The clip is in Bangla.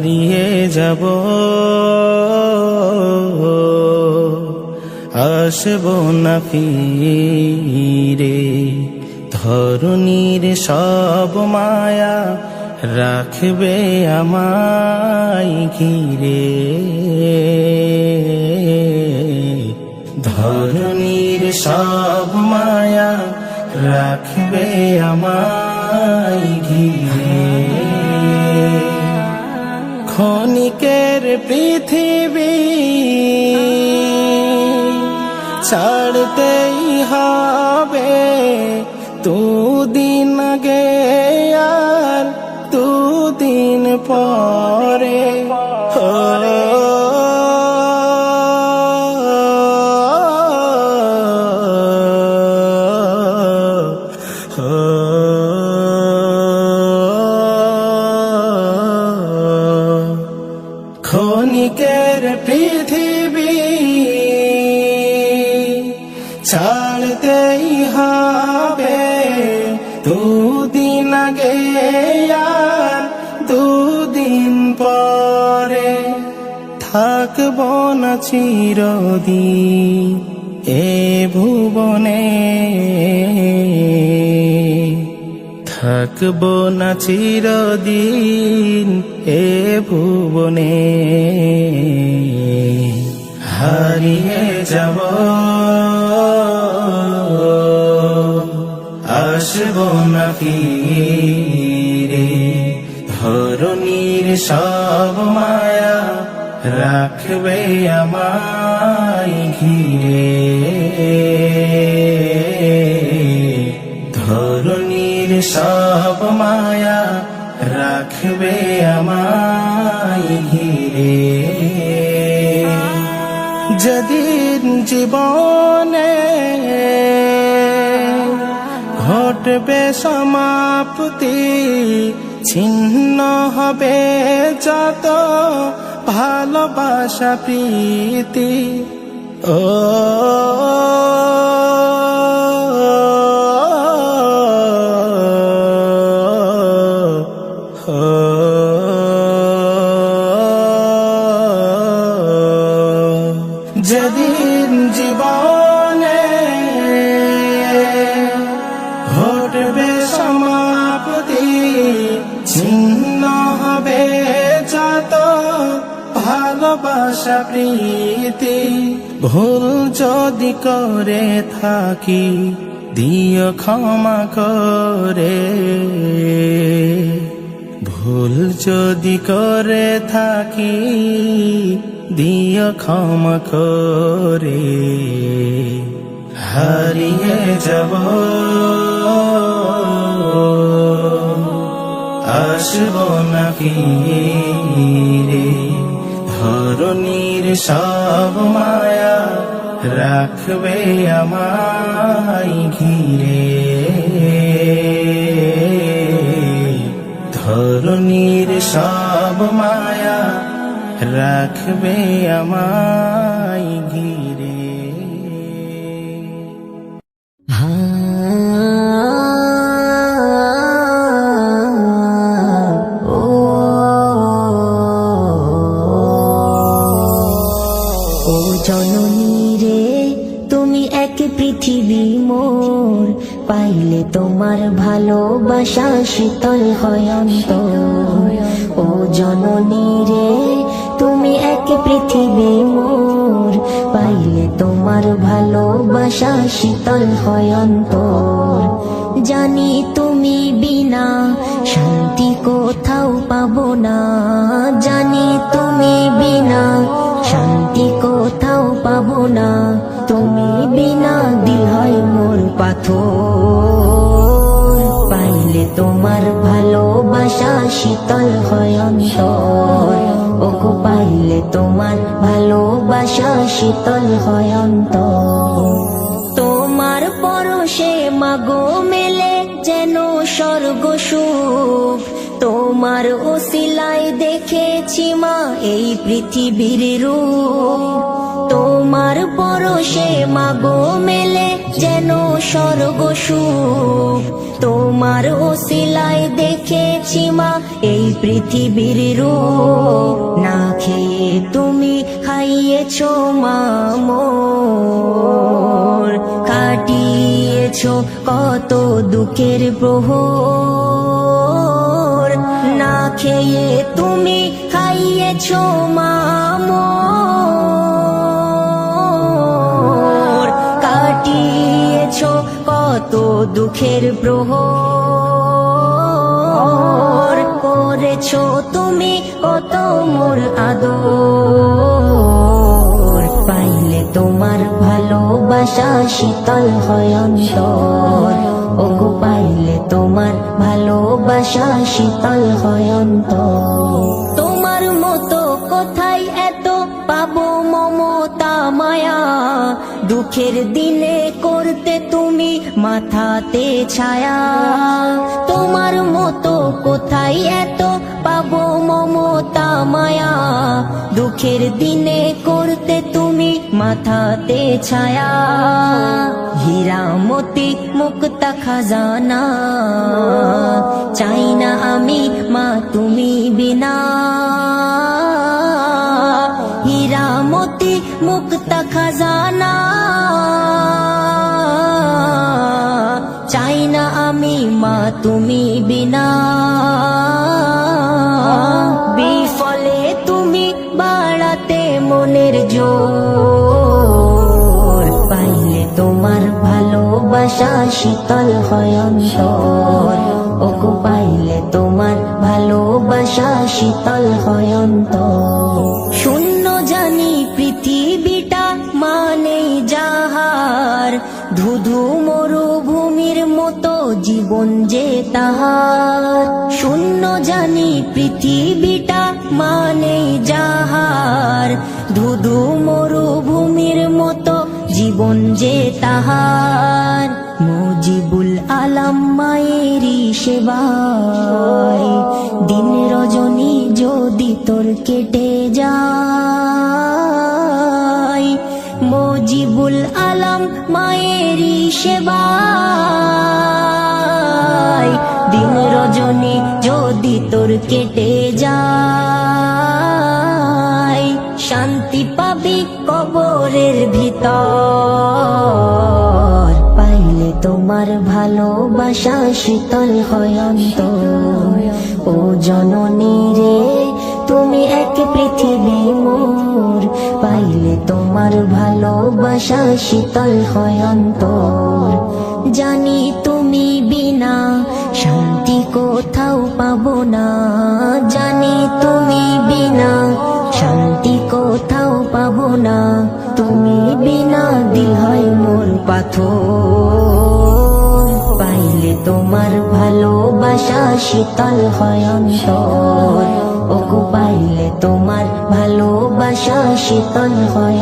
হারিয়ে যাব। আসব না ফিরে। ধরুণীর সব মায়া রাখবে আমায় ঘিরে। ধরুণীর সব মায়া রাখবে আমায় ঘিরে। ক্ষণিকের পৃথিবী ছাড়তেই হবে। দুদিন আগে আর দুদিন পরে আর দুদিন পরে থাকব না চিরদিন এ ভুবনে। থাকব না চিরদিন এ ভুবনে। হারিয়ে যাব। আসব না ফিরে ধরুণীর সব মায়া রাখবে আমায় ঘিরে। ধরুণীর সব মায়া রাখবে আমায় ঘিরে। যেদিন জীবনে ঘটবে সমাপ্তি ছিন্ন হবে যত ভালোবাসা প্রীতি। ও প্রীতি। ভুল যদি করে থাকি, দিও ক্ষমা করে। ভুল যদি করে থাকি, দিও ক্ষমা করে। হারিয়ে যাব। আসব না ফিরে ধরুণীর সব মায়া রাখবে আমায় ঘিরে। ধরুণীর সব মায়া রাখবে আমায় ঘিরে। পৃথিবী মোর, পাইলে তোমার ভালোবাসা শীতল হয় অন্তর। ও জননী রে, তুমি এক পৃথিবী মোর, পাইলে তোমার ভালোবাসা শীতল হয় অন্তর। জানি তুমি বিনা শান্তি কোথাও পাবো না। জানি তুমি বিনা শান্তি কোথাও পাবো না। তুমি বিনা দিল হয় মোর পাথর। পাইলে তোমার ভালোবাসা শীতল হয় অন্তর। ওকো পাইলে তোমার ভালোবাসা শীতল হয় অন্তর। তোমার পরশে মাগো মেলে যেন স্বর্গ সুখ তোমার ওসিলায় দেখেছি মা, এই পৃথিবীর রূপ। তোমার পরশে মাগো মেলে যেন স্বর্গ সুখ তোমার ওসিলায় দেখেছি মা, এই পৃথিবীর রূপ। না খেয়ে তুমি খাইয়েছ মা কাটিয়েছ কত দুঃখের প্রহর। না খেয়ে তুমি খাইয়েছ মা মোর কাটিয়েছ কত দুঃখের প্রহর। করেছ তুমি কত মোর আদর। পাইলে তোমার ভালোবাসা শীতল হয়ন্তর ওগো, পাইলে তোমার ভালোবাসা শীতল হয় তোমার মতো কোথায় এত পাবো মমতা মায়া? দুঃখের দিনে করতে তুমি মাথাতে ছায়া। তোমার মতো কোথায় এত পাবো মমতা মায়া? দুঃখের দিনে করতে তুমি মাথাতে ছায়া। হীরামতি মুক্তা খাজানা। চাই না আমি মা তুমি বিনা। হীরামতি মুক্তা খাজানা। চাই না আমি মা তুমি বিনা। বিফলে তুমি বাড়াতে মনের জোর। পাইলে তোমার ভালোবাসা শীতল হয় অন্তর। পাইলে তোমার ভালোবাসা শীতল হয় অন্তর। তাহার। শূন্য জানি পৃথিবীটা মানে যাহার। ধুধু মরুভূমির মতো জীবন যে তাহার। মুজিবুল আলাম মায়েরই সেবায়। দিন রজনী যদি তোর কেটে যায়, মজিবুল আলম মায়েরই সেবায়। দিন রজনী যদি তোর কেটে যায়, শান্তি পাবি কবরের ভিতর। পাইলে তোমার ভালোবাসা শীতল হয় অন্তর। ও জননী রে, তুমি এক পৃথিবী মোর। পাইলে তোমার ভালোবাসা শীতল হয় অন্তর। জানি তুমি বিনা শান্তি কোথাও পাবো না, জানি তুমি বিনা। শান্তি কোথাও পাবো না, তুমি বিনা দিল হয় মোর পাথর। পাইলে তোমার ভালোবাসা শীতল হয় অন্তর। পাইলে তোমার ভালোবাসা শীতল হয়